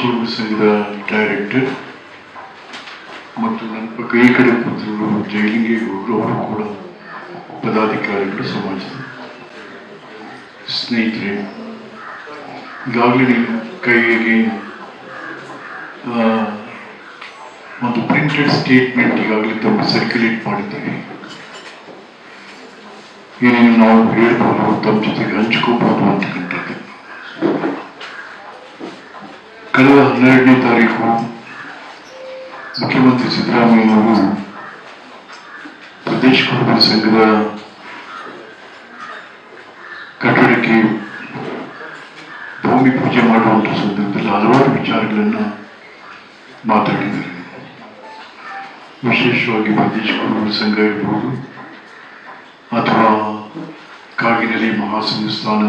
ಕುರುಬ ಸಂಘದ ಡೈರೆಕ್ಟರ್ ಮತ್ತು ನನ್ನ ಕೈ ಕಡೆ ಜೈಲಿಗೆ ಜೈಲಿಂಗೇಗೌಡರು ಅವರು ಕೂಡ ಪದಾಧಿಕಾರಿಗಳು, ಸಮಾಜದ ಸ್ನೇಹಿತರೆ. ಈಗಾಗಲೇ ನೀವು ಕೈಗೆ ಒಂದು ಪ್ರಿಂಟೆಡ್ ಸ್ಟೇಟ್ಮೆಂಟ್ ಈಗಾಗಲೇ ತಮ್ಮ ಸರ್ಕ್ಯುಲೇಟ್ ಮಾಡಿದ್ದೀವಿ. ಏನೇನು ನಾವು ಹೇಳ್ಬೋದು, ತಮ್ಮ ಜೊತೆಗೆ ಹಂಚ್ಕೋಬಹುದು ಕಳೆದ ಹನ್ನೆರಡನೇ ತಾರೀಕು ಮುಖ್ಯಮಂತ್ರಿ ಸಿದ್ದರಾಮಯ್ಯನವರು ಪ್ರದೇಶ ಕುಟುಂಬ ಸಂಘದ ಕಟ್ಟಡಕ್ಕೆ ಭೂಮಿ ಪೂಜೆ ಮಾಡುವಂಥ ಸಂದರ್ಭದಲ್ಲಿ ಹಲವಾರು ವಿಚಾರಗಳನ್ನು ಮಾತಾಡಿದ್ದಾರೆ. ವಿಶೇಷವಾಗಿ ಪ್ರದೇಶ ಕುಟುಂಬ ಸಂಘ ಇರ್ಬೋದು ಅಥವಾ ಕಾಗಿನೆಲೆ ಮಹಾಸಂಸ್ಥಾನ,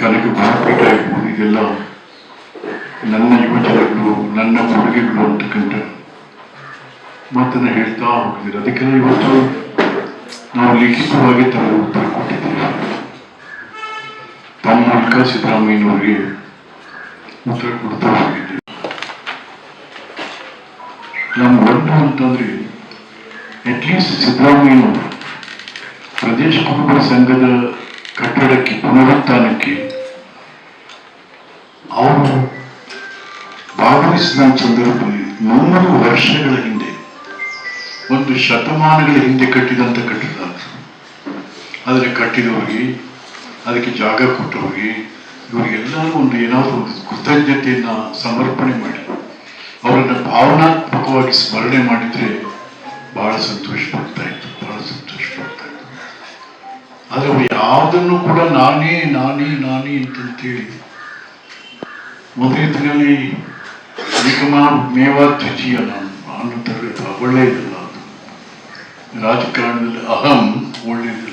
ಕನಕ ಭೂಪೀಠ ಇರ್ಬೋದು, ಇದೆಲ್ಲ ನನ್ನ ಯುವಜನಗಳು ನನ್ನ ಕೊಡುಗೆಗಳು ಅಂತಕ್ಕಂಥ ಮಾತನ್ನ ಹೇಳ್ತಾ ಹೋಗಿದ್ದಾರೆ. ಅದಕ್ಕೆ ಇವತ್ತು ನಾವು ಲಿಖಿತವಾಗಿ ತಮ್ಮ ಉತ್ತರ ಕೊಟ್ಟಿದ್ದೀವಿ. ತಮ್ಮ ಮೂಲಕ ಸಿದ್ದರಾಮಯ್ಯನವರಿಗೆ ಉತ್ತರ ಕೊಡ್ತಾ ಹೋಗಿದ್ದೀವಿ. ನಮ್ಮ ಒಂದು ಅಂತಂದ್ರೆ ಅಟ್ಲೀಸ್ಟ್ ಸಿದ್ದರಾಮಯ್ಯನವರು ಪ್ರದೇಶ ಕುಟುಂಬ ಸಂಘದ ಕಟ್ಟಡಕ್ಕೆ, ಪುನರುತ್ಥಾನಕ್ಕೆ ಅವರು ಭಾಗವಹಿಸಿದ ಸಂದರ್ಭದಲ್ಲಿ ನೂರು ವರ್ಷಗಳ ಹಿಂದೆ, ಒಂದು ಶತಮಾನಗಳ ಹಿಂದೆ ಕಟ್ಟಿದಂತ ಕಟ್ಟಡ ಅದು ಆದರೆ ಕಟ್ಟಿದವರಿಗೆ ಅದಕ್ಕೆ ಜಾಗ ಕೊಟ್ಟವರಿಗೆ ಇವರಿಗೆಲ್ಲರೂ ಒಂದು ಏನಾದರೂ ಒಂದು ಕೃತಜ್ಞತೆಯನ್ನ ಸಮರ್ಪಣೆ ಮಾಡಿ, ಅವರನ್ನು ಭಾವನಾತ್ಮಕವಾಗಿ ಸ್ಮರಣೆ ಮಾಡಿದ್ರೆ ಬಹಳ ಸಂತೋಷ ಪಡ್ತಾ ಇತ್ತು, ಬಹಳ ಸಂತೋಷ ಪಡ್ತಾ ಇತ್ತು. ಆದರೆ ಅವರು ಯಾವುದನ್ನು ಕೂಡ ನಾನೇ ನಾನೇ ನಾನೇ ಅಂತಂತೇಳಿ ಮೊದಲೇ ನಿಗಮ ಮೇವಾ ದ್ವಿತೀಯ ನಾನು ನಾನು ತರಬೇಕು ಒಳ್ಳೆಯದಿಲ್ಲ ಅದು. ರಾಜಕಾರಣದಲ್ಲಿ ಅಹಂ ಒಳ್ಳೆಯದಿಲ್ಲ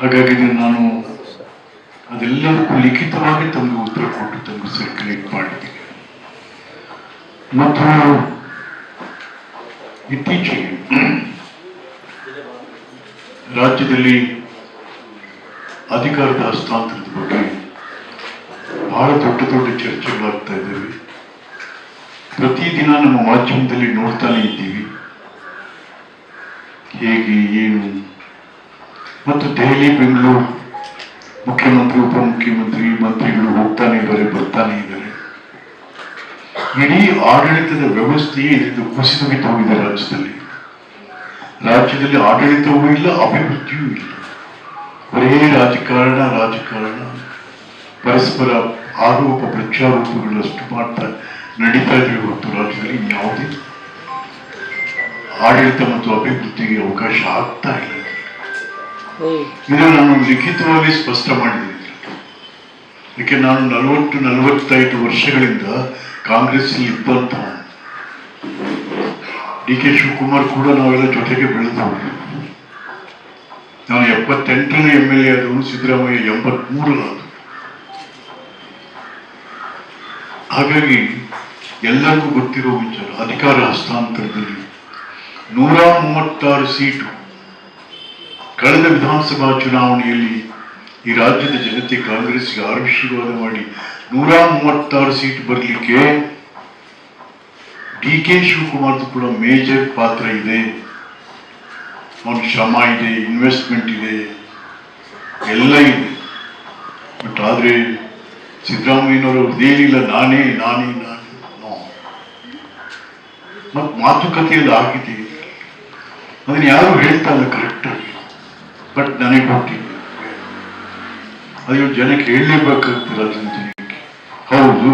ಹಾಗಾಗಿ ನಾನು ಅದೆಲ್ಲದಕ್ಕೂ ಲಿಖಿತವಾಗಿ ತಮಗೆ ಉತ್ತರ ಕೊಟ್ಟು ತಮಗೆ ಸರ್ಕ್ಯುಲೇಟ್ ಮಾಡಿದ್ದೀನಿ. ಮತ್ತು ಇತ್ತೀಚೆಗೆ ರಾಜ್ಯದಲ್ಲಿ ಅಧಿಕಾರದ ಹಸ್ತಾಂತರದ ಬಗ್ಗೆ ಬಹಳ ದೊಡ್ಡ ದೊಡ್ಡ ಚರ್ಚೆಗಳಾಗ್ತಾ ಇದ್ದಾವೆ. ಪ್ರತಿದಿನ ನಮ್ಮ ಮಾಧ್ಯಮದಲ್ಲಿ ನೋಡ್ತಾನೆ ಇದ್ದೀವಿ. ಹೇಗೆ, ಏನು? ಮತ್ತು ದೆಹಲಿ, ಬೆಂಗಳೂರು ಮುಖ್ಯಮಂತ್ರಿ, ಉಪಮುಖ್ಯಮಂತ್ರಿ, ಮಂತ್ರಿಗಳು ಹೋಗ್ತಾನೆ ಇದ್ದಾರೆ, ಬರ್ತಾನೆ ಇದ್ದಾರೆ. ಇಡೀ ಆಡಳಿತದ ವ್ಯವಸ್ಥೆಯೇ ಇದರಿಂದ ಕುಸಿದು ಹೋಗಿದೆ ರಾಜ್ಯದಲ್ಲಿ. ರಾಜ್ಯದಲ್ಲಿ ಆಡಳಿತವೂ ಇಲ್ಲ, ಅಭಿವೃದ್ಧಿಯೂ ಇಲ್ಲ. ಬರೇ ರಾಜಕಾರಣ ರಾಜಕಾರಣ. ಪರಸ್ಪರ ಆರೋಪ ಪ್ರತ್ಯಾರೋಪಗಳಷ್ಟು ಮಾಡ್ತಾ ನಡೀತಾ ಇದ್ರೆ ಹೊರತು ರಾಜ್ಯದಲ್ಲಿ ಯಾವುದೇ ಆಡಳಿತ ಮತ್ತು ಅಭಿವೃದ್ಧಿಗೆ ಅವಕಾಶ ಆಗ್ತಾ ಇಲ್ಲ. ಇದನ್ನು ನಾನು ಲಿಖಿತವಾಗಿ ಸ್ಪಷ್ಟ ಮಾಡಿದ್ದೀನಿ. ಯಾಕೆ ನಾನು ನಲವತ್ತು, ನಲವತ್ತೈದು ವರ್ಷಗಳಿಂದ ಕಾಂಗ್ರೆಸ್ ಇದ್ದಂತ ಡಿ ಕೆ ಶಿವಕುಮಾರ್ ಕೂಡ ನಾವೆಲ್ಲ ಜೊತೆಗೆ ಬೆಳೆದವರು ನಾನು ಎಪ್ಪತ್ತೆಂಟನೇ ಎಂ ಎಲ್ ಎ ಆದವನು ಸಿದ್ದರಾಮಯ್ಯ ಎಂಬತ್ಮೂರರಾದ ಹಾಗಾಗಿ ಎಲ್ಲರಿಗೂ ಗೊತ್ತಿರೋ ವಿಚಾರ, ಅಧಿಕಾರ ಹಸ್ತಾಂತರದಲ್ಲಿ ನೂರ ಮೂವತ್ತಾರು ಸೀಟು ಕಳೆದ ವಿಧಾನಸಭಾ ಚುನಾವಣೆಯಲ್ಲಿ ಈ ರಾಜ್ಯದ ಜನತೆ ಕಾಂಗ್ರೆಸ್ಗೆ ಆಶೀರ್ವಾದ ಮಾಡಿ ನೂರ ಮೂವತ್ತಾರು ಸೀಟ್ ಬರಲಿಕ್ಕೆ ಡಿ ಕೆ ಶಿವಕುಮಾರ್ದು ಕೂಡ ಮೇಜರ್ ಪಾತ್ರ ಇದೆ. ಅವನ ಶ್ರಮ ಇದೆ ಇನ್ವೆಸ್ಟ್ಮೆಂಟ್ ಇದೆ, ಎಲ್ಲ ಇದೆ. ಬಟ್ ಆದರೆ ಸಿದ್ದರಾಮಯ್ಯನವರು ಅವ್ರದ್ದೇನಿಲ್ಲ ನಾನೇ ನಾನೇ ನಾನೇ. ಮತ್ತು ಮಾತುಕತೆಯಲ್ಲಿ ಆಗಿದೆ. ಅದನ್ನ ಯಾರು ಹೇಳ್ತಾ ಇಲ್ಲ ಕರೆಕ್ಟಾಗಿ ಬಟ್ ನನಗೆ ಕೊಟ್ಟಿದ್ದೆ ಅಯ್ಯೋ, ಜನಕ್ಕೆ ಹೇಳಲೇಬೇಕಾಗ್ತಿಲ್ಲ ಅದನ್ನ ಜನಕ್ಕೆ ಹೌದು.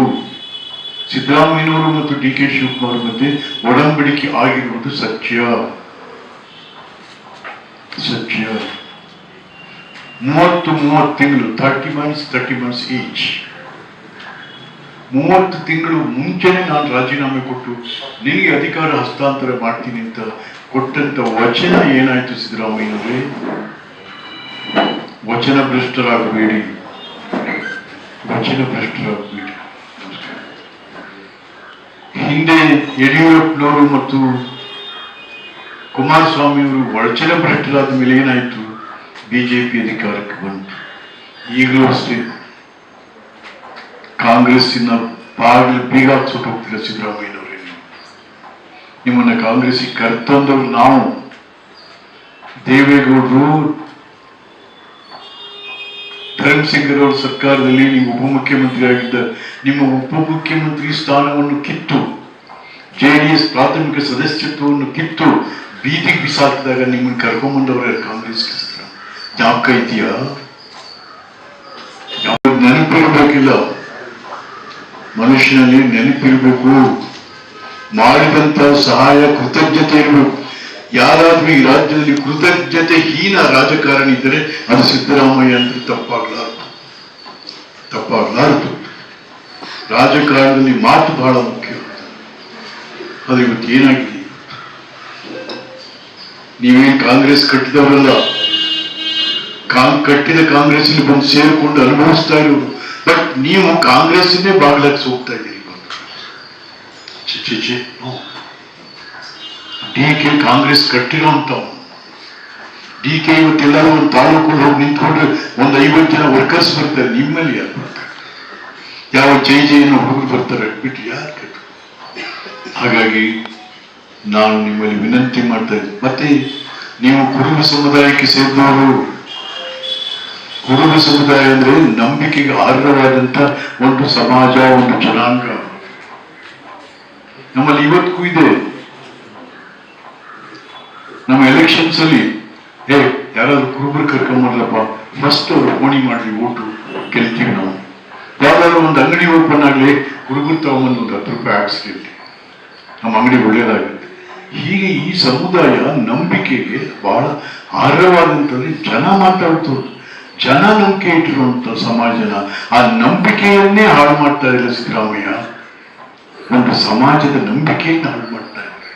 ಸಿದ್ದರಾಮಯ್ಯನವರು ಮತ್ತು ಡಿ ಕೆ ಶಿವಕುಮಾರ್ ಮಧ್ಯೆ ಒಡಂಬಡಿಕೆ ಆಗಿರುವುದು ಸತ್ಯ. ಸತ್ಯ. ಮೂವತ್ತು ಮೂವತ್ತು ತಿಂಗಳು thirty months thirty months each ಮೂವತ್ತು ತಿಂಗಳು ಮುಂಚೆನೆ ನಾನು ರಾಜೀನಾಮೆ ಕೊಟ್ಟು ನಿನಗೆ ಅಧಿಕಾರ ಹಸ್ತಾಂತರ ಮಾಡ್ತೀನಿ ಅಂತ ಕೊಟ್ಟಂತ ವಚನ ಏನಾಯ್ತು ಸಿದ್ದರಾಮಯ್ಯನವರೇ? ವಚನ ಭ್ರಷ್ಟರಾಗಬೇಡಿ. ವಚನ ಭ್ರಷ್ಟರಾಗಬೇಡಿ. ಹಿಂದೆ ಯಡಿಯೂರಪ್ಪನವರು ಮತ್ತು ಕುಮಾರಸ್ವಾಮಿ ಅವರು ವಚನ ಭ್ರಷ್ಟರಾದ ಮೇಲೆ ಏನಾಯ್ತು? ಬಿಜೆಪಿ ಅಧಿಕಾರಕ್ಕೆ ಬಂತು. ಈಗಲೂ ಅಷ್ಟೇ. ಕಾಂಗ್ರೆಸ್ಸಿನ ಬಾಗಿಲು ಬೀಗ ಸುಟ್ಟು ಹೋಗ್ತೀರ ಸಿದ್ದರಾಮಯ್ಯನವರೇ ನೀವು. ನಿಮ್ಮನ್ನ ಕಾಂಗ್ರೆಸ್ಸಿಗೆ ಕರ್ತಂದವ್ರು ನಾವು. ದೇವೇಗೌಡರು, ಧರ್ಮಸಿಂಗರವ್ರ ಸರ್ಕಾರದಲ್ಲಿ ನೀವು ಉಪಮುಖ್ಯಮಂತ್ರಿ ಆಗಿದ್ದ ನಿಮ್ಮ ಉಪಮುಖ್ಯಮಂತ್ರಿ ಸ್ಥಾನವನ್ನು ಕಿತ್ತು. ಜೆಡಿಎಸ್ ಪ್ರಾಥಮಿಕ ಸದಸ್ಯತ್ವವನ್ನು ಕಿತ್ತು. ಬೀದಿಗೆ ಬಿಸಾಕಿದಾಗ ನಿಮ್ಮನ್ನು ಕರ್ಕೊಂಬಂದವ್ರೆ ಕಾಂಗ್ರೆಸ್ ಜ್ಞಾಪಕ ಇದೆಯಾ ಯಾವ ನೆನಪಿರ್ಬೇಕಿಲ್ಲ. ಮನುಷ್ಯನಲ್ಲಿ ನೆನಪಿರ್ಬೇಕು. ಮಾಡಿದಂತ ಸಹಾಯ ಕೃತಜ್ಞತೆ ಇರಬೇಕು. ಯಾರಾದ್ರೂ ಈ ರಾಜ್ಯದಲ್ಲಿ ಕೃತಜ್ಞತೆ ಹೀನ ರಾಜಕಾರಣಿ ಇದ್ದರೆ ಅದು ಸಿದ್ದರಾಮಯ್ಯ ಅಂದ್ರೆ ತಪ್ಪಾಗ್ಲಾರ್ದು. ತಪ್ಪಾಗ್ಲಾರ್ದು. ರಾಜಕಾರಣದಲ್ಲಿ ಮಾತು ಬಹಳ ಮುಖ್ಯ. ಅದು ಇವತ್ತು ಏನಾಗಿದೆ? ನೀವೇನ್ ಕಾಂಗ್ರೆಸ್ ಕಟ್ಟಿದವರಲ್ಲ? ಕಟ್ಟಿದ ಕಾಂಗ್ರೆಸ್ ಬಂದು ಸೇರಿಕೊಂಡು ಅನುಭವಿಸ್ತಾ ಇರೋದು. ಬಟ್ ನೀವು ಕಾಂಗ್ರೆಸ್ನೇ ಬಾಗ್ಲಕ್ಕೆ ಹೋಗ್ತಾ ಇದ್ದೀರಿ ಛೆ, ಡಿ ಕೆ ಕಾಂಗ್ರೆಸ್ ಕಟ್ಟಿರೋಂಥವ್ನು ಡಿ ಕೆ ಇವತ್ತೆಲ್ಲರೂ ಒಂದು ತಾಲೂಕು ಹೋಗಿ ನಿಂತ್ಕೊಂಡ್ರೆ ಒಂದು ಐವತ್ತು ಜನ ವರ್ಕರ್ಸ್ ಬರ್ತಾರೆ ನಿಮ್ಮಲ್ಲಿ ಯಾರು ಬರ್ತಾರೆ? ಯಾವ ಜೈ ಜೈನ ಹುಡುಗರು ಬರ್ತಾರೆ ಬಿಟ್ಟು ಯಾರು ಕಟ್ಟು ಹಾಗಾಗಿ ನಾನು ನಿಮ್ಮಲ್ಲಿ ವಿನಂತಿ ಮಾಡ್ತಾ ಇದ್ದೀನಿ. ಮತ್ತೆ ನೀವು ಕುರುಬ ಸಮುದಾಯಕ್ಕೆ ಸೇರಿದವರು ಕುರುಬ ಸಮುದಾಯ ಅಂದ್ರೆ ನಂಬಿಕೆಗೆ ಆರ್ಹವಾದಂತ ಒಂದು ಸಮಾಜ, ಒಂದು ಜನಾಂಗ. ನಮ್ಮಲ್ಲಿ ಇವತ್ತಿಗೂ ಇದೆ. ನಮ್ಮ ಎಲೆಕ್ಷನ್ಸ್ ಅಲ್ಲಿ, ಏ, ಯಾರಾದ್ರೂ ಕುರುಬರು ಕರ್ಕೊಂಬರ್ಲಪ್ಪ ಫಸ್ಟ್ ಅವ್ರು ಓಣಿ ಮಾಡ್ಲಿ ಓಟು, ಗೆಲ್ತೀವಿ ನಾವು. ಯಾವ್ದಾದ್ರು ಒಂದು ಅಂಗಡಿ ಓಪನ್ ಆಗಲಿ ಕುರುಬರು ತಗೊಂಬಂದು ಒಂದು ಹತ್ತು ರೂಪಾಯಿ ನಮ್ಮ ಅಂಗಡಿ ಒಳ್ಳೇದಾಗುತ್ತೆ. ಹೀಗೆ ಈ ಸಮುದಾಯ ನಂಬಿಕೆಗೆ ಬಹಳ ಆರ್ಹವಾದಂಥದ್ದು ಜನ ಮಾತಾಡ್ತು ಜನ ನಂಬಿಕೆ ಇಟ್ಟಿರುವಂತ ಸಮಾಜನ ಆ ನಂಬಿಕೆಯನ್ನೇ ಹಾಳು ಮಾಡ್ತಾ ಇಲ್ಲ ಸಿದ್ದರಾಮಯ್ಯ. ಒಂದು ಸಮಾಜದ ನಂಬಿಕೆಯನ್ನು ಹಾಳು ಮಾಡ್ತಾ ಇದ್ದಾರೆ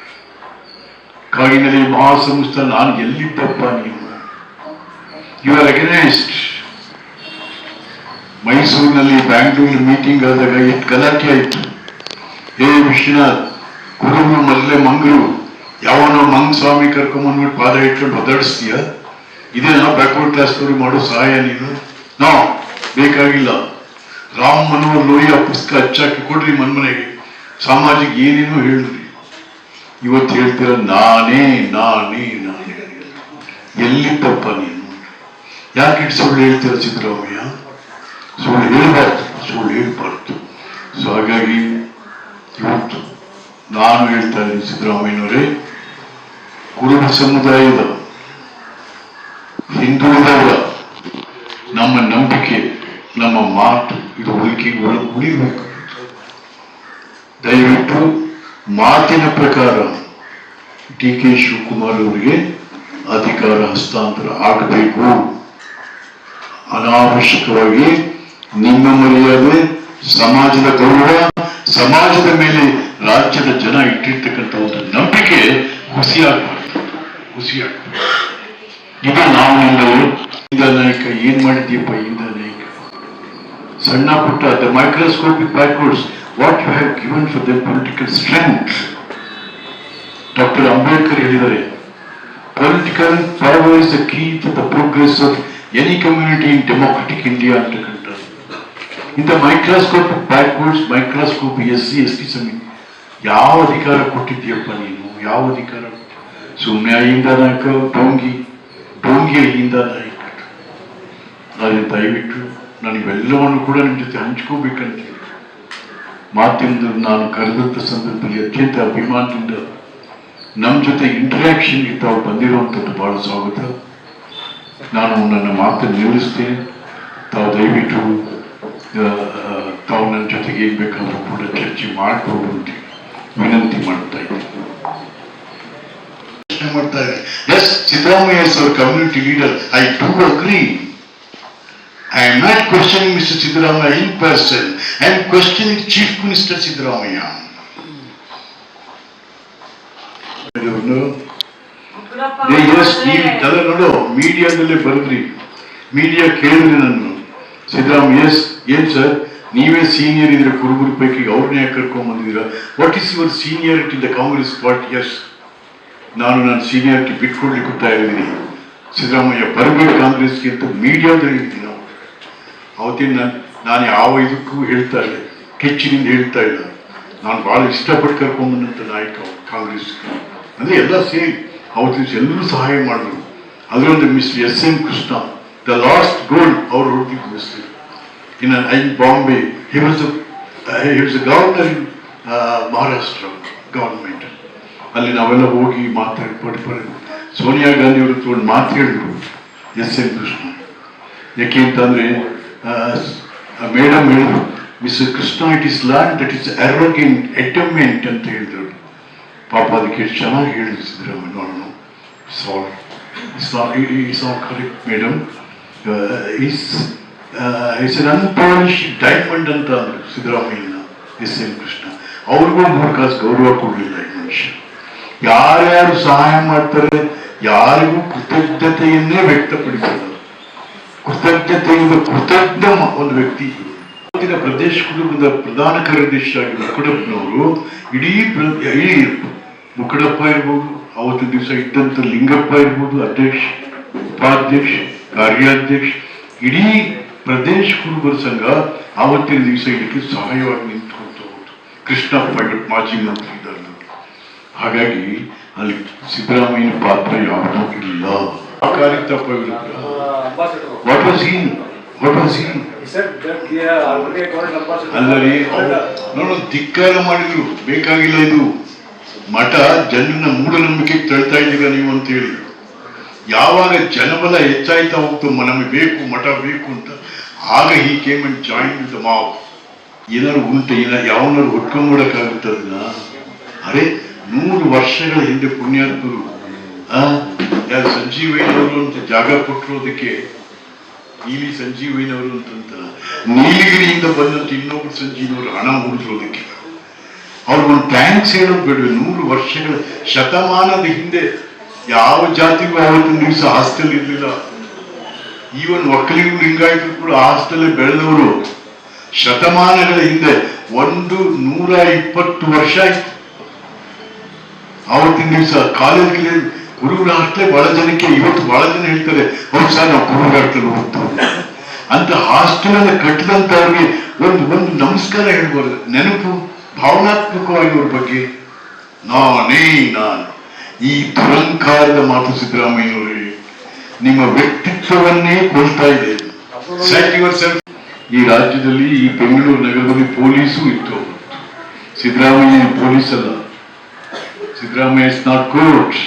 ಕಾಗಿನಲ್ಲಿ ಮಹಾಸಂಸ್ಥೆ, ನಾನು ಎಲ್ಲಿದ್ದಪ್ಪ ನೀವು? ಯು ಆರ್ ಅಗೇನೆಸ್ಟ್ ಮೈಸೂರಿನಲ್ಲಿ ಬ್ಯಾಂಗ್ಳೂರ್ ಮೀಟಿಂಗ್ ಆದಾಗ ಎಷ್ಟು ಗಲಾಟೆ ಆಯ್ತು. ಏ ವಿಶ್ವನಾಥ್, ಕುರುಬು ಮೊದಲೇ ಮಂಗಳೂರು, ಯಾವನೋ ಮಂಗ್ ಸ್ವಾಮಿ ಕರ್ಕೊಂಬಂದ್ಬಿಟ್ಟು ಪಾದ ಇಟ್ಕೊಂಡು ಒದ್ದಾಡಿಸ್ತೀಯ? ಇದೇ ನಾವು ಬ್ಯಾಕ್ವರ್ಡ್ ಕ್ಲಾಸ್ ಮಾಡೋ ಸಹಾಯ ನೀನು? ನಾ, ಬೇಕಾಗಿಲ್ಲ. ರಾಮ್ ಮನೋಹರ್ ಲೋಹಿಯ ಪುಸ್ತಕ ಹಚ್ಚಾಕಿ ಕೊಡ್ರಿ ಮನ್ಮನೆಗೆ. ಸಾಮಾಜಿಕ ಏನೇನು ಹೇಳ್ರಿ. ಇವತ್ತು ಹೇಳ್ತೀರ, ನಾನೇ ನಾನೇ ನಾನೇ. ತಪ್ಪ ನೀನು? ಯಾಕೆ ಸುಳ್ಳು ಹೇಳ್ತೀರ ಸಿದ್ದರಾಮಯ್ಯ? ಸುಳ್ಳು ಹೇಳ್ಬಾರ್ದು ಸುಳ್ಳು ಹೇಳ್ಬಾರ್ದು. ಸೊ ಹಾಗಾಗಿ ಇವತ್ತು ನಾನು ಹೇಳ್ತಾ ಇದ್ದೀನಿ ಸಿದ್ದರಾಮಯ್ಯನವರೇ, ಕುರುಬ ಸಮುದಾಯದ ಹಿಂದುಳಿದವರ ನಮ್ಮ ನಂಬಿಕೆ, ನಮ್ಮ ಮಾತು ಇದು ಉಳಿಕೆ ಉಳಿಬೇಕು ದಯವಿಟ್ಟು ಮಾತಿನ ಪ್ರಕಾರ ಡಿ ಕೆ ಶಿವಕುಮಾರ್ ಅವರಿಗೆ ಅಧಿಕಾರ ಹಸ್ತಾಂತರ ಆಗಬೇಕು. ಅನಾವಶ್ಯಕವಾಗಿ ನಿಮ್ಮ ಮರ್ಯಾದೆ, ಸಮಾಜದ ಗೌರವ, ಸಮಾಜದ ಮೇಲೆ ರಾಜ್ಯದ ಜನ ಇಟ್ಟಿರ್ತಕ್ಕಂಥ ಒಂದು ನಂಬಿಕೆ ಹುಸಿಯಾಗಬಾರ್ದು. ಹುಸಿಯಾಗಬಾರ್ದು. ಇದು ನಾವು ಇಂದ ನಾಯಕ ಏನ್ ಮಾಡಿದ್ಯಪ್ಪ ಇಂದ ನಾಯಕ ಸಣ್ಣ ಪುಟ್ಟ the microscopic backwards what you have given for the political strength doctor Ambedkar ಹೇಳಿದರೆ political power is the key to the progress of any community in democratic India ಅಂತಕ್ಕಂಥ ಇಂಥ microscopic backwards microscope S C S T Sami ಯಾವ ಅಧಿಕಾರ ಕೊಟ್ಟಿದ್ದೀಯಪ್ಪ ನೀನು? ಯಾವ ಅಧಿಕಾರ? ಸುಮ್ಮನೆ ಅಹಿಂದ ನಾಯಕ ಡೋಂಗಿ ಡೋಂಗಿ ಅಹಿಂದ ನಾಯಕ ಆದರೆ ದಯವಿಟ್ಟು ನನಗೆಲ್ಲವನ್ನು ಕೂಡ ನಿಮ್ಮ ಜೊತೆ ಹಂಚ್ಕೋಬೇಕಂತ ಮಾತಿಂದ ನಾನು ಕರೆದಂಥ ಸಂದರ್ಭದಲ್ಲಿ ಅತ್ಯಂತ ಅಭಿಮಾನದಿಂದ ನಮ್ಮ ಜೊತೆ ಇಂಟರಾಕ್ಷನ್ಗೆ ತಾವು ಬಂದಿರುವಂಥದ್ದು ಬಹಳ ಸ್ವಾಗತ. ನಾನು ನನ್ನ ಮಾತನ್ನು ನಿಲ್ಲಿಸ್ತೇನೆ. ತಾವು ದಯವಿಟ್ಟು ತಾವು ನನ್ನ ಜೊತೆಗೆ ಏನು ಬೇಕಾದರೂ ಕೂಡ ಚರ್ಚೆ ಮಾಡಿಕೊಡುವಂತೆ ವಿನಂತಿ ಮಾಡ್ತಾ ಇದ್ದೀನಿ. ಪ್ರಶ್ನೆ ಮಾಡ್ತಾ ಇದ್ದೀನಿ S Siddaramaiah sir hour community leader I do agree I am not question mister Siddaramaiah in person I am question chief minister Siddaramaiah ನೋಡು ಮೀಡಿಯಾದಲ್ಲೇ ಬರೆದ್ರಿ. ಮೀಡಿಯಾ ಕೇಳಿದ್ರಿ ನಾನು. ಸಿದ್ದರಾಮಯ್ಯ ಎಸ್ ಏನ್ ಸರ್ ನೀವೇ ಸೀನಿಯರ್ ಇದ್ರೆ ಕುರುಬುರು ಪೈಕಿ ಅವ್ರನ್ನೇ ಯಾಕೆ ಕರ್ಕೊಂಡ್ ಬಂದಿದ್ದೀರಾ? What is your seniority the Congress party S ನಾನು ನನ್ನ ಸೀನಿಯರ್ಗೆ ಬಿಟ್ಕೊಡ್ಲಿಕ್ಕೆ ತಯಾರಿದ್ದೀನಿ ಸಿದ್ದರಾಮಯ್ಯ ಬರಬೇಕು ಕಾಂಗ್ರೆಸ್ಗೆ ಅಂತ ಮೀಡಿಯಾದಲ್ಲಿ ಹೇಳಿದ್ದೀನಿ ನಾವು. ಅವತ್ತಿನ ನಾನು ಯಾವ ಇದಕ್ಕೂ ಹೇಳ್ತಾ ಇಲ್ಲ. ಕೆಚ್ಚಿನಿಂದ ಹೇಳ್ತಾ ಇಲ್ಲ. ನಾನು ಭಾಳ ಇಷ್ಟಪಟ್ಟು ಕರ್ಕೊಂಡ್ಬಂದಂಥ ನಾಯಕ ಕಾಂಗ್ರೆಸ್ ಅಂದರೆ ಎಲ್ಲ ಸೇರಿ ಅವತ್ತಿನ ಎಲ್ಲರೂ ಸಹಾಯ ಮಾಡಿದ್ರು. ಅದರೊಂದು miss S M Krishna the last gold ಅವರು ಹೊರಟಿದ್ದು mister in I Bombay he was he was governor in Maharashtra government ಅಲ್ಲಿ ನಾವೆಲ್ಲ ಹೋಗಿ ಮಾತಾಡಿ ಪಡ್ಬಾರ ಸೋನಿಯಾ ಗಾಂಧಿ ಅವರು ತಗೊಂಡು ಮಾತು ಹೇಳಿದ್ರು, ಎಸ್ ಎನ್ ಕೃಷ್ಣ. ಯಾಕೆ ಅಂತಂದ್ರೆ ಮೇಡಮ್ ಹೇಳಿದ್ರು miss Krishna it is land that is arrogant statement ಅಂತ ಹೇಳಿದ್ರು. ಪಾಪ ಅದಕ್ಕೆ ಚೆನ್ನಾಗಿ ಹೇಳಿದ್ರು Siddaramaiah. Sorry madam is an unpolish diamond ಅಂತ ಅಂದ್ರು ಸಿದ್ದರಾಮಯ್ಯನ ಎಸ್ ಎನ್ ಕೃಷ್ಣ. ಅವ್ರಿಗೂ ಮೂರು ಕಾಸು ಗೌರವ ಕೊಡಲಿಲ್ಲ ಈ ಮನುಷ್ಯ. ಯಾರ್ಯಾರು ಸಹಾಯ ಮಾಡ್ತಾರೆ ಯಾರಿಗೂ ಕೃತಜ್ಞತೆಯನ್ನೇ ವ್ಯಕ್ತಪಡಿಸಿದರು ಕೃತಜ್ಞತೆಯಿಂದ ಕೃತಜ್ಞ ಒಂದು ವ್ಯಕ್ತಿ. ಇವತ್ತಿನ ಪ್ರದೇಶ ಕುಟುಂಬದ ಪ್ರಧಾನ ಕಾರ್ಯದರ್ಶಿ ಆಗಿ ಮುಕುಡಪ್ಪನವರು ಇಡೀ ಇಡೀ ಮುಕುಡಪ್ಪ ಇರ್ಬೋದು, ಅವತ್ತು ದಿವಸ ಇದ್ದಂತ ಲಿಂಗಪ್ಪ ಇರ್ಬೋದು, ಅಧ್ಯಕ್ಷ, ಉಪಾಧ್ಯಕ್ಷ, ಕಾರ್ಯಾಧ್ಯಕ್ಷ, ಇಡೀ ಪ್ರದೇಶ ಕುರುಬರ ಸಂಘ ಆವತ್ತಿನ ದಿವಸ ಇದಕ್ಕೆ ಸಹಾಯವಾಗಿ ನಿಂತ್ಕೊಳ್ತಾ ಹೋಯ್ತು ಕೃಷ್ಣಪ್ಪ ಇವತ್ತು ಮಾಜಿ ಮಂತ್ರಿ ಇದ್ದಾರೆ. ಹಾಗಾಗಿ ಅಲ್ಲಿ ಸಿದ್ದರಾಮಯ್ಯನ ಪಾತ್ರ ಯಾವುದೂ ಇಲ್ಲ. What was he what was he He? Said that they are already called ambassador. ಅಲ್ಲರಿ ನೋಡು, ಧಿಕ್ಕಾರ ಮಾಡಿದ್ರು. ಬೇಕಾಗಿಲ್ಲ ಇದು. ಮಠ ಜನನ ಮೂಢನಂಬಿಕೆ ತಳ್ತಾ ಇದ್ದೀರಾ ನೀವು ಅಂತ ಹೇಳಿ. ಯಾವಾಗ ಜನಬಲ ಹೆಚ್ಚಾಯ್ತಾ ಹೋಗ್ತು ನಮಗೆ ಬೇಕು, ಮಠ ಬೇಕು ಅಂತ, ಆಗ ಈ ಕೇಮ್ ಅಂಡ್ ಜಾಯಿನ್ ವಿತ್ ಮಾವ್ ಏನಾದ್ರು ಉಂಟು ಏನಾರು ಯಾವನಾರು ಹುಟ್ಕೊಂಡ್ಬಿಡಕ್ಕಾಗುತ್ತದ ಅರೆ ನೂರು ವರ್ಷಗಳ ಹಿಂದೆ ಪುಣ್ಯಾತ್ಮರು ಯಾರು ಸಂಜೀವಯ್ಯನವರು ಅಂತ ಜಾಗ ಕೊಟ್ಟಿರೋದಕ್ಕೆ ನೀಲಿ ಸಂಜೀವಯ್ಯನವರು ಅಂತಂತ ನೀಲಿಗಿರಿಯಿಂದ ಬಂದಂತ ಇನ್ನೊಬ್ರು ಸಂಜೀವನವರು ಹಣ ಉಳಿಸೋದಕ್ಕೆ ಅವ್ರಿಗೊಂದು ಥ್ಯಾಂಕ್ಸ್ ಹೇಳೋದು ಬೇಡ ನೂರು ವರ್ಷಗಳ, ಶತಮಾನದ ಹಿಂದೆ ಯಾವ ಜಾತಿಗೂ ಅವತ್ತು ದಿವಸ ಹಾಸ್ಟೆಲ್ ಇರಲಿಲ್ಲ. ಈವನ್ ಒಕ್ಕಲಿಗೂ ಲಿಂಗಾಯತರು ಕೂಡ ಹಾಸ್ಟೆಲ್ ಬೆಳೆದವರು. ಶತಮಾನಗಳ ಹಿಂದೆ ಒಂದು ನೂರ ಇಪ್ಪತ್ತು ವರ್ಷ ಆಯ್ತು. ಆವತ್ತಿನ ದಿವಸ ಕಾಲೇಜ್ಗೆ ಗುರುಗಳು ಅಷ್ಟೇ ಬಹಳ ಜನಕ್ಕೆ ಇವತ್ತು ಬಹಳ ಜನ ಹೇಳ್ತಾರೆ ಹೌದು ಸರ್ ನಾವು ಹೋಗ್ತು ಅಂತ ಹಾಸ್ಟೆಲ್ ಅನ್ನ ಕಟ್ಟಿದಂತವ್ರಿಗೆ ಒಂದು ಒಂದು ನಮಸ್ಕಾರ ಹೇಳ್ಬಾರ್ದು ನೆನಪು, ಭಾವನಾತ್ಮಕವಾಗಿ ಅವ್ರ ಬಗ್ಗೆ. ನಾನೇ ನಾನು. ಈ ದುರಂಕಾರದ ಮಾತು ಸಿದ್ದರಾಮಯ್ಯವರಿಗೆ ನಿಮ್ಮ ವ್ಯಕ್ತಿತ್ವವನ್ನೇ ಕೊಡ್ತಾ ಇದೆ. ಈ ರಾಜ್ಯದಲ್ಲಿ ಈ ಬೆಂಗಳೂರು ನಗರದಲ್ಲಿ ಪೊಲೀಸು ಇತ್ತು ಸಿದ್ದರಾಮಯ್ಯ ಪೊಲೀಸ್ ಅಲ್ಲ ಸಿದ್ದರಾಮಯ್ಯ ಇಸ್ ನಾಟ್ ಕೋರ್ಟ್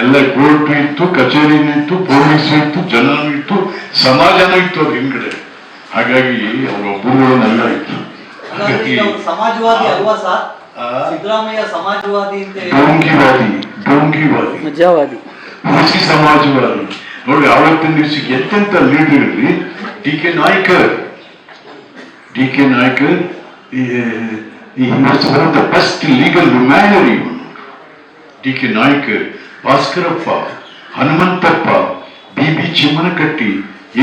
ಎಲ್ಲ ಕೋರ್ಟ್ ಇತ್ತು ಕಚೇರಿನೂ ಇತ್ತು ಪೊಲೀಸ್ ಇತ್ತು ಜನನೂ ಇತ್ತು ಸಮಾಜನೂ ಇತ್ತು ಅದ್ರ ಹಿಂದ್ಗಡೆ. ಹಾಗಾಗಿ ಅವರೊಬ್ಬರುಗಳನ್ನೆಲ್ಲ ಇತ್ತು. ಹಾಗಾದ್ರೆ ಹಾಗಾಗಿ ಸಮಾಜವಾದಿ ಅಲ್ವಾ ಸರ್? ಆ, ಸಿದ್ದರಾಮಯ್ಯ ಸಮಾಜವಾದಿ ಡೋಂಗಿವಾದಿ ಡೋಂಗಿವಾದಿ. ನಿಜವಾದಿ. ಹುಸಿ ಸಮಾಜವಾದಿ. ನೋಡಿ ಅವತ್ತಿನ ದಿವಸಕ್ಕೆ ಎಂತೆಂತ ಲೀಡರ್ ಇರಲಿ D K Naikar D K Naikar one the best legal manner ಇವನು D K Naikar Bhaskarappa Hanumanthappa B B Chimmanakatti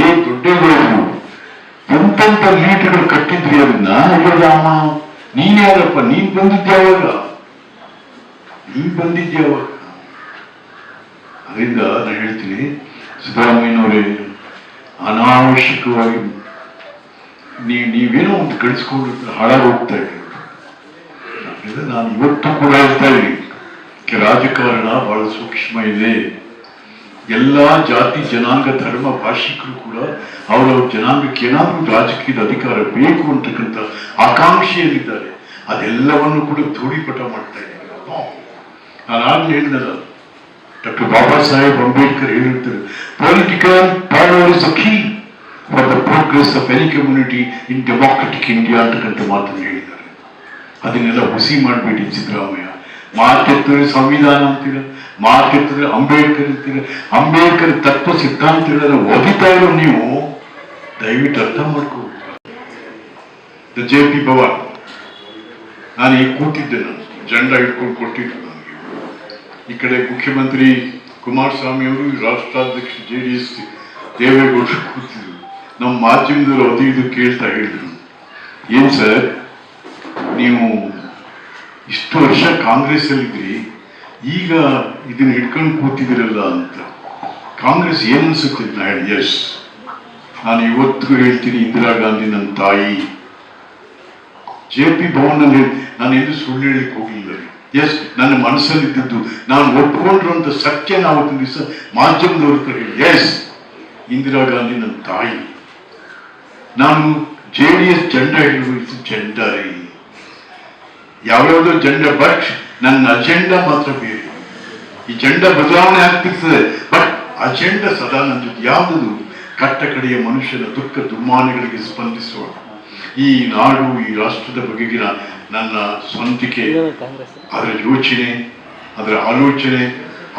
A ದೊಡ್ಡೇಗೌಡರು ಎಂತೆಂತ ಲೀಡರ್ಗಳು ಕಟ್ಟಿದ್ರಿ ಅದನ್ನ? ರಾಮ, ನೀನ್ ಯಾರಪ್ಪ? ನೀನ್ ಬಂದಿದ್ಯಾವಾಗ ನೀನ್ ಬಂದಿದ್ಯಾವಾಗ ಅದರಿಂದ ನಾನು ಹೇಳ್ತೀನಿ, ಸಿದ್ದರಾಮಯ್ಯನವರೇ, ಅನಾವಶ್ಯಕವಾಗಿ ನೀ ನೀವೇನೋ ಒಂದು ಕಳಿಸ್ಕೊಂಡು ಹಾಳಾಗಿ ಹೋಗ್ತಾ ಇದ್ದೀರಿ. ಇದು ನಾನು ಇವತ್ತು ಕೂಡ ಹೇಳ್ತಾ ಇದ್ದೀನಿ. ರಾಜಕಾರಣ ಬಹಳ ಸೂಕ್ಷ್ಮ ಇದೆ. ಎಲ್ಲ ಜಾತಿ, ಜನಾಂಗ, ಧರ್ಮ, ಭಾಷಿಕರು ಕೂಡ ಅವರವ್ರ ಜನಾಂಗಕ್ಕೆ ಏನಾದರೂ ರಾಜಕೀಯದ ಅಧಿಕಾರ ಬೇಕು ಅಂತಕ್ಕಂಥ ಆಕಾಂಕ್ಷೆಯಲ್ಲಿದ್ದಾರೆ. ಅದೆಲ್ಲವನ್ನು ಕೂಡ ಧೂಳಿಪಟ ಮಾಡ್ತಾ ಇದ್ದಾರೆ. ನಾನು ಆಗ್ಲೇ ಹೇಳಿದಲ್ಲ, ಡಾಕ್ಟರ್ ಬಾಬಾ ಸಾಹೇಬ್ ಅಂಬೇಡ್ಕರ್ ಹೇಳಿರ್ತಾರೆ political power is key for the progress of any community in democratic India ಅಂತಕ್ಕಂಥ ಮಾತನ್ನು ಹೇಳಿದ್ದಾರೆ. ಅದನ್ನೆಲ್ಲ ಹುಸಿ ಮಾಡಿಬಿಟ್ಟು ಸಿದ್ದರಾಮಯ್ಯ. ಮಾತೆತ್ತಿದ್ರೆ ಸಂವಿಧಾನ ಅಂತೀರ ಮಾತೆತ್ತಿದ್ರೆ ಅಂಬೇಡ್ಕರ್ ಅಂತೀರ, ಅಂಬೇಡ್ಕರ್ ತತ್ವ ಸಿದ್ಧಾಂತಗಳನ್ನ ಓದಿತಾ ಇರೋ ನೀವು, ದಯವಿಟ್ಟು ಅರ್ಥ ಮಾಡ್ಕೋ. ಜೆ ಪಿ ಭವನ್ ನಾನು ಈಗ ಕೂತಿದ್ದೆ ನಾನು, ಜಂಡ ಇಟ್ಕೊಂಡು ಕೊಟ್ಟಿದ್ದು ನನಗೆ. ಈ ಕಡೆ ಮುಖ್ಯಮಂತ್ರಿ ಕುಮಾರಸ್ವಾಮಿ ಅವರು ರಾಷ್ಟ್ರಾಧ್ಯಕ್ಷ ಜೆ ಡಿ ಎಸ್ ದೇವೇಗೌಡರು ಕೂತಿದ್ರು. ನಮ್ಮ ಮಾಧ್ಯಮದವರು ಅದು ಇದು ಕೇಳ್ತಾ ಹೇಳಿದ್ರು. ಏನ್ ಸರ್? ನೀವು ಇಷ್ಟು ವರ್ಷ ಕಾಂಗ್ರೆಸ್ ಅಲ್ಲಿದ್ರಿ ಈಗ ಇದನ್ನ ಹಿಡ್ಕೊಂಡು ಕೂತಿದಿರಲ್ಲ ಅಂತ. ಕಾಂಗ್ರೆಸ್ ಏನ್ ಅನ್ಸುತ್ತೆ ನಾ ಎಸ್. ನಾನು ಇವತ್ತಿಗೂ ಹೇಳ್ತೀನಿ, ಇಂದಿರಾ ಗಾಂಧಿ ನನ್ನ ತಾಯಿ. ಜೆ ಪಿ ಭವನಲ್ಲಿ ನಾನು ಎಂದು ಸುಳ್ಳು ಹೇಳಿಕ್ ಹೋಗಿಲ್ಲ ಎಸ್, ನನ್ನ ಮನಸ್ಸಲ್ಲಿದ್ದದ್ದು, ನಾನು ಒಪ್ಕೊಂಡಿರುವಂತ ಸತ್ಯ ನಾವು ದಿವಸ ಮಾಧ್ಯಮದವ್ರ ಕರೆ ಎಸ್, ಇಂದಿರಾ ಗಾಂಧಿ ನನ್ನ ತಾಯಿ. ನಾನು ಜೆ ಡಿ ಎಸ್ ಜೆಂಡ ಹಿಡಿದು ಜೆಂಡ ರೀ ಯಾವ್ಯಾವುದೋ ಜೆಂಡ ಬಟ್ ನನ್ನ ಅಜೆಂಡಾ ಮಾತ್ರ ಬೇರೆ. ಈ ಜೆಂಡ ಬದಲಾವಣೆ ಆಗ್ತಿರ್ತದೆ, ಬಟ್ ಅಜೆಂಡ ಸದಾ ನಂದು ಯಾವುದು? ಕಟ್ಟ ಕಡೆಯ ಮನುಷ್ಯನ ದುಃಖ ದುಮ್ಮಾನಗಳಿಗೆ ಸ್ಪಂದಿಸುವ. ಈ ನಾಡು, ಈ ರಾಷ್ಟ್ರದ ಬಗೆಗಿನ ನನ್ನ ಸ್ವಂತಿಕೆ. ಅದರ ಯೋಚನೆ, ಅದರ ಆಲೋಚನೆ,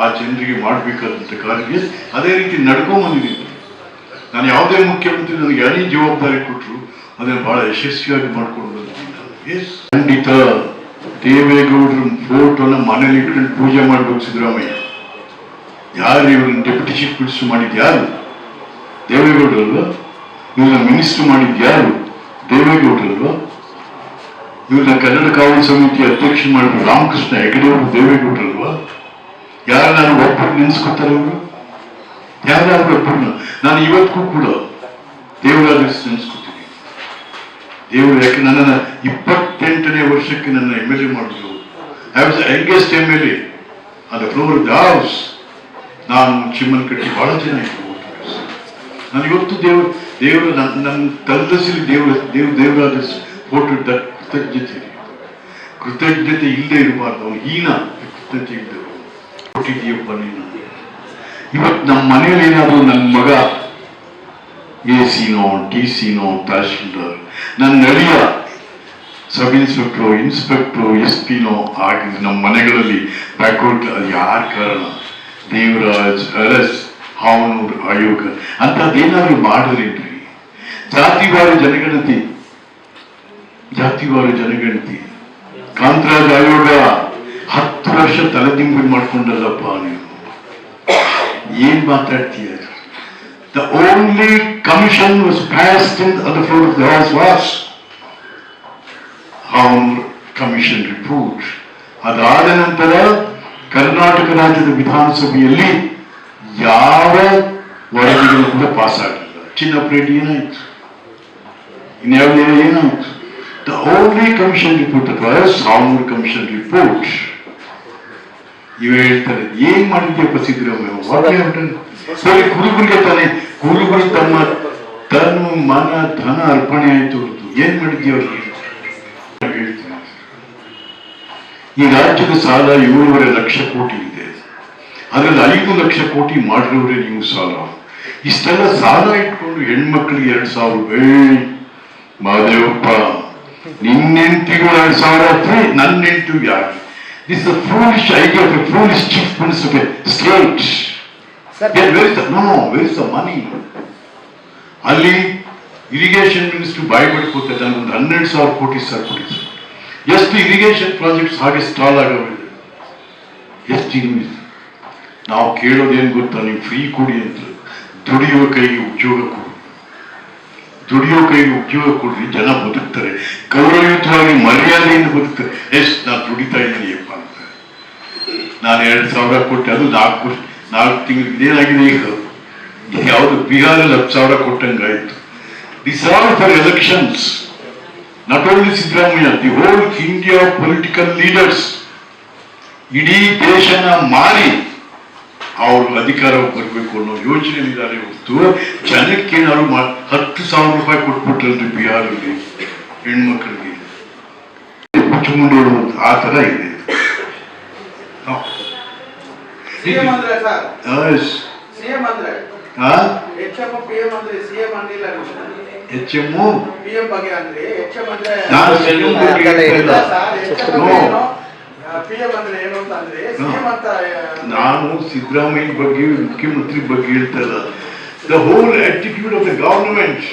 ಆ ಜನರಿಗೆ ಮಾಡಬೇಕಾದಂಥ ಕಾರ್ಯ ಅದೇ ರೀತಿ ನಡ್ಕೊಂಬಂದಿದ್ದೀನಿ ನಾನು ಯಾವುದೇ ಮುಖ್ಯಮಂತ್ರಿ ನನಗೆ ಯಾರಿ ಜವಾಬ್ದಾರಿ ಕೊಟ್ಟರು, ಅದನ್ನು ಬಹಳ ಯಶಸ್ವಿಯಾಗಿ ಮಾಡ್ಕೊಂಡು. ಖಂಡಿತ ದೇವೇಗೌಡರ ಫೋಟೋನ ಮನೇಲಿ ಇಟ್ಕೊಂಡು ಪೂಜೆ ಮಾಡಬೇಕು ಸಿದ್ದರಾಮಯ್ಯ. ಯಾರು ಇವ್ರನ್ನ ಡೆಪ್ಯೂಟಿ ಚೀಫ್ ಮಿನಿಸ್ಟರ್ ಮಾಡಿದ್ ಯಾರು? ದೇವೇಗೌಡರಲ್ವಾ ಇವ್ರನ್ನ ಮಿನಿಸ್ಟರ್ ಮಾಡಿದ್ದು ಯಾರು? ದೇವೇಗೌಡರಲ್ವಾ ಇವ್ರನ್ನ ಕನ್ನಡ ಕಾವಲು ಸಮಿತಿ ಅಧ್ಯಕ್ಷ ಮಾಡಿದ್ರು ರಾಮಕೃಷ್ಣ ಹೆಗಡೆ ಅವರು ದೇವೇಗೌಡರಲ್ವಾ ಯಾರು ನಾನು ಒಬ್ಬರು ನೆನೆಸ್ಕೊತಾರೆ ಅವರು ಯಾರು ಒಬ್ಬರನ್ನ? ನಾನು ಇವತ್ತಿಗೂ ಕೂಡ ದೇವರಾದ ನೆನೆಸ್ಕೊತೀನಿ ದೇವರು ಯಾಕೆ ನನ್ನ ಇಪ್ಪತ್ತೆಂಟನೇ ವರ್ಷಕ್ಕೆ ನನ್ನ ಎಂ ಎಲ್ ಎ ಮಾಡಿದ್ರು. I was youngest M L A ಅದು ಫ್ಲೋರ್ ಹೌಸ್ ನಾನು ಚಿಮ್ಮನ್ ಕಟ್ಟಿ ಬಹಳ ಜನ ನಾನು ಇವತ್ತು ದೇವರು ದೇವರು ನನ್ನ ನನ್ನ ತಲ್ಲಸಿಲಿ ದೇವರು ದೇವ್, ದೇವರಾದ ಫೋಟೋ ಕೃತಜ್ಞತೆ. ಕೃತಜ್ಞತೆ ಇಲ್ಲದೆ ಇರಬಾರ್ದು. ಅವನು ಹೀನ, ಕೃತಜ್ಞತೆ ಇದ್ದರು ಕೊಟ್ಟಿದ್ದೀಯಪ್ಪ ನೀನು ಇವತ್ತು ನಮ್ಮ ಮನೇಲಿ ಏನಾದರೂ ನನ್ನ ಮಗ ಎ ಸಿನೋ ಟಿ ಸಿನೋ ತಹಶೀಲ್ದಾರ್ ನನ್ನ ಅಳಿಯ ಸಬ್ ಇನ್ಸ್ಪೆಕ್ಟ್ರು ಇನ್ಸ್ಪೆಕ್ಟ್ರು ಎಸ್ ಪಿನೋ ಆಗಿದ್ದು ನಮ್ಮ ಮನೆಗಳಲ್ಲಿ ಬ್ಯಾಕ್ವರ್ಡ್ ಅದು ಯಾರ ಕಾರಣ? ದೇವರಾಜ್, ಅರಸ್, ಹಾವನೂರ್ ಆಯೋಗ ಅಂಥದ್ದೇನಾದ್ರು ಮಾಡಿದ್ರೇನ್ರಿ? ಜಾತಿವಾರು ಜನಗಣತಿ. ಜಾತಿವಾರು ಜನಗಣತಿ. ಕಾಂತರಾಜ್ ಆಯೋಗ, ಹತ್ತು ವರ್ಷ ತಲೆದಿಂಬಿ ಮಾಡ್ಕೊಂಡಲ್ಲಪ್ಪ ನೀವು. ಏನ್ ಮಾತಾಡ್ತೀಯ the only commission was passed in on the floor of the house was our commission report ಅದಾದ ನಂತರ ಕರ್ನಾಟಕ ರಾಜ್ಯದ ವಿಧಾನಸಭೆಯಲ್ಲಿ ಯಾವ ವರದಿಗಳು ಕೂಡ ಪಾಸ್ ಆಗಲಿಲ್ಲ ಚಿನ್ನ ಚಿನ್ನಪ್ರೇಟಿ ಏನಾಯ್ತು ಇನ್ಯಾವ ಏನಾಯ್ತು ದ ಓನ್ಲಿ ಕಮಿಷನ್ ರಿಪೋರ್ಟ್ ಅಥವಾ ಸಾಮೂರ್ ಕಮಿಷನ್ ರಿಪೋರ್ಟ್ ಇವ ಹೇಳ್ತಾರೆ ಏನ್ ಮಾಡಿದ್ಯಪ್ಪ ಸಿದ್ದರಾಮಯ್ಯ ಸರಿ ಕುರುಬರಿಗೆ ತಾನೆ ಗುರುಗಳು ತಮ್ಮ ತನು ಮನ, ಧನ ಅರ್ಪಣೆ ಆಯ್ತು ಹೊರತು. ಏನ್ ಮಾಡಿದ್ಯ ಅವ್ರಿಗೆ ಈ ರಾಜ್ಯದ ಸಾಲ ಏಳುವರೆ ಲಕ್ಷ ಕೋಟಿ ಇದೆ. ಅದರಲ್ಲಿ ಐದು ಲಕ್ಷ ಕೋಟಿ ಮಾಡಿರೋರೆ ನೀವು ಸಾಲ. ಇಷ್ಟೆಲ್ಲ ಸಾಲ ಇಟ್ಕೊಂಡು ಹೆಣ್ಮಕ್ಳಿಗೆ ಎರಡ್ ಸಾವಿರ ರೂಪಾಯಿ. ಮಾದೇವಪ್ಪ ನಿನ್ನೆಂಟಿಗೂ ಎರಡ್ ಸಾವಿರ ಫ್ರೀ ನನ್ನ ನೆಂಟು ಯಾರು this foolish idea of foolish chief minister state money ಅಲ್ಲಿ ಇರಿಗೇಷನ್ ಮಿನಿಸ್ಟರ್ ಬಾಯ್ ನಾನು ಒಂದು ಹನ್ನೆರಡು ಸಾವಿರ ಕೋಟಿ ಸರ್ ಕೋಟಿ ಸರ್ ಎಷ್ಟು ಇರಿಗೇಷನ್ ಪ್ರಾಜೆಕ್ಟ್ಸ್ ಹಾಗೆ ಸ್ಟಾಲ್ ಆಗವಿದೆ ಎಷ್ಟು ನಾವು ಕೇಳೋದೇನು ಗೊತ್ತಾ? ನೀವು ಫ್ರೀ ಕೊಡಿ ಅಂತ. ದುಡಿಯುವ ಕೈಗೆ ಉದ್ಯೋಗ ಕೊಡಿ. ದುಡಿಯೋ ಕೈಗೆ ಉದ್ಯೋಗ ಕೊಡ್ರಿ ಜನ ಬದುಕ್ತಾರೆ. ಗೌರವಯುತವಾಗಿ ಮರ್ಯಾದೆಯಿಂದ ಬದುಕ್ತಾರೆ. ಎಷ್ಟು ನಾನು ದುಡಿತಾ ಇದ್ದೀನಿ ಅಪ್ಪ ಅಂತ. ನಾನು ಎರಡು ಸಾವಿರ ಕೊಟ್ಟೆ ಅದು ನಾಲ್ಕು ವರ್ಷ ನಾಲ್ಕು ತಿಂಗಳು ಇದೇನಾಗಿದೆ ಈಗ? ಯಾವುದು ಬಿಹಾರಲ್ಲಿ ಹತ್ತು ಸಾವಿರ ಕೊಟ್ಟಂಗಾಯ್ತು this are for elections not only Siddaramaiah the whole India political leaders ಇಡೀ ದೇಶನ ಮಾರಿ ಅವ್ರ ಅಧಿಕಾರ ಬರಬೇಕು ಅನ್ನೋ ಯೋಚನೆ ಇದ್ದಾರೆ ಹೊರತು ಜನಕ್ಕೆ ಏನಾದ್ರು ಹತ್ತು ಸಾವಿರ ರೂಪಾಯಿ ಕೊಟ್ಬಿಟ್ರಲ್ರಿ ಬಿಹಾರಲ್ಲಿ ಹೆಣ್ಮಕ್ಳಿಗೆ. ಆ ತರ ಇದೆ. ಸಿಎಂ ಅಂದ್ರೆ ಸರ್. ಸಿಎಂ ಅಂದ್ರೆ? ಆ? ಎಚ್ ಎಂ ಪಿ ಎಂ ಅಂದ್ರೆ ಸಿಎಂ ಅಂದಿಲ್ಲ ಎಚ್ ಎಂ ಪಿ ಎಂ ಬಗ್ಗೆ ಅಂದ್ರೆ. ಎಚ್ ಎಂ ಅಂದ್ರೆ ನಾನು ಪಿ ಎಂ ಅಂದ್ರೆ ಏನು ಅಂತ ಅಂದ್ರೆ. ಸಿಎಂ ಅಂತ ಸಿದ್ದರಾಮಯ್ಯ ಬಗ್ಗೆ ಮುಖ್ಯಮಂತ್ರಿ ಬಗ್ಗೆ ಹೇಳ್ತಾ ಇಲ್ಲ. The whole attitude of the government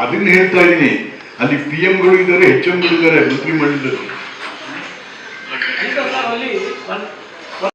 ಅದನ್ನ ಹೇಳ್ತಾ ಇದ್ದೀನಿ ಅಲ್ಲಿ ಪಿ ಎಂಗಳು ಇದ್ದಾರೆ ಎಚ್ ಎಂಗಳು ಇದ್ದಾರೆ ಮಂತ್ರಿ ಮಾಡಿದ್ದಾರೆ.